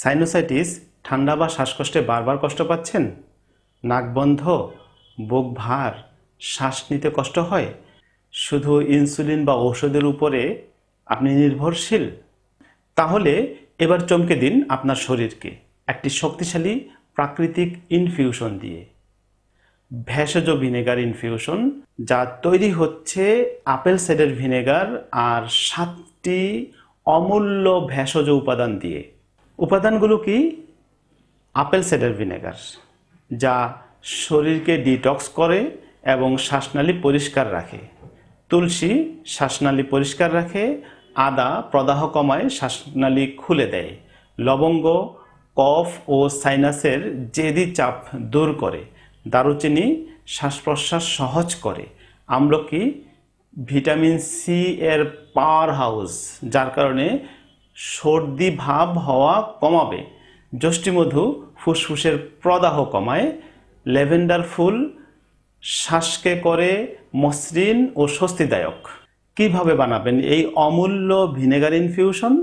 Sinusitis, ঠান্ডা বা শ্বাসকষ্টে বারবার কষ্ট পাচ্ছেন? নাক বন্ধ, বুক ভার, শ্বাস নিতে কষ্ট হয়? শুধু ইনসুলিন বা ঔষধের উপরে আপনি নির্ভরশীল? তাহলে এবার চমকে দিন আপনার শরীরকে একটি শক্তিশালী প্রাকৃতিক ইনফিউশন দিয়ে। ভেষজ ভিনেগার ইনফিউশন যা তৈরি হচ্ছে আপেল সাইডার ভিনেগার আর সাতটি অমূল্য ভেষজ উপাদান দিয়ে। উপাদানগুলো কি? আপেল সাইডার ভিনেগার, যা শরীরকে ডিটক্স করে এবং শ্বাসনালী পরিষ্কার রাখে। তুলসী শ্বাসনালী পরিষ্কার রাখে, আদা প্রদাহ কমায়, শ্বাসনালী খুলে দেয়। লবঙ্গ, কফ ও সাইনাসের জেদি চাপ দূর করে। দারুচিনি শ্বাস প্রশ্বাস সহজ করে। আমলকি ভিটামিন সি এর পাওয়ার হাউস যার কারণে সর্দি ভাব হওয়া কমাবে। যষ্টিমধু ফুসফুসের প্রদাহ কমায়। ল্যাভেন্ডার ফুল শ্বাসকে করে, মসৃণ ও স্বস্তিদায়ক। কীভাবে বানাবেন এই অমূল্য ভিনেগার ইনফিউশন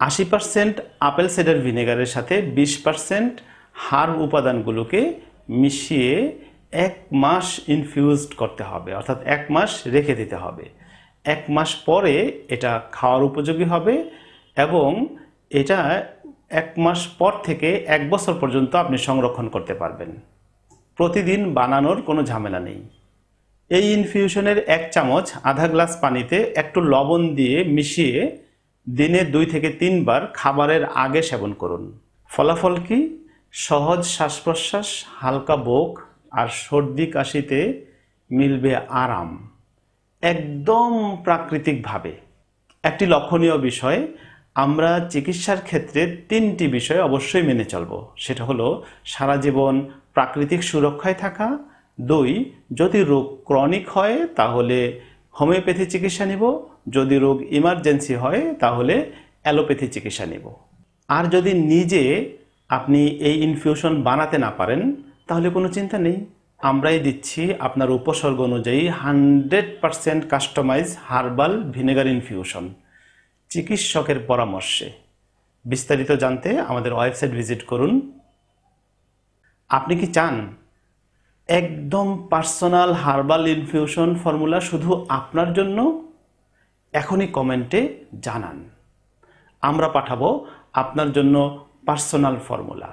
আশি পার্সেন্ট আপেল সাইডার ভিনেগারের সাথে বিশ পার্সেন্ট হার্ব উপাদানগুলোকে মিশিয়ে এক মাস ইনফিউজড করতে হবে। অর্থাৎ এক মাস রেখে দিতে হবে। এক মাস পরে এটা খাওয়ার উপযোগী হবে। এবং এটা এক মাস পর থেকে এক বছর পর্যন্ত আপনি সংরক্ষণ করতে পারবেন। প্রতিদিন বানানোর কোনো ঝামেলা নেই। এই ইনফিউশনের এক চামচ আধা গ্লাস পানিতে একটু লবণ দিয়ে মিশিয়ে দিনে দুই থেকে তিনবার খাবারের আগে সেবন করুন। ফলাফল কি? সহজ শ্বাস প্রশ্বাস হালকা বোক আর সর্দি কাশিতে মিলবে আরাম। একদম প্রাকৃতিকভাবে। একটি লক্ষণীয় বিষয় আমরা চিকিৎসার ক্ষেত্রে তিনটি বিষয় অবশ্যই মেনে চলব। সেটা হলো সারা জীবন প্রাকৃতিক সুরক্ষায় থাকা, দুই, যদি রোগ ক্রনিক হয় তাহলে হোমিওপ্যাথি চিকিৎসা নিব, যদি রোগ ইমার্জেন্সি হয় তাহলে অ্যালোপ্যাথি চিকিৎসা নিব। আর যদি নিজে আপনি এই ইনফিউশন বানাতে না পারেন, তাহলে কোনো চিন্তা নেই। আমরাই দিচ্ছি আপনার উপসর্গ অনুযায়ী hundred percent customise herbal vinegar infusion চিকিৎসকের পরামর্শে। বিস্তারিত জানতে আমাদের ওয়েবসাইট ভিজিট করুন। আপনি কি চান? একদম পার্সোনাল হার্বাল ইনফিউশন ফর্মুলা শুধু আপনার জন্য? এখনই কমেন্টে জানান। আমরা পাঠাবো আপনার জন্য পার্সোনাল ফর্মুলা।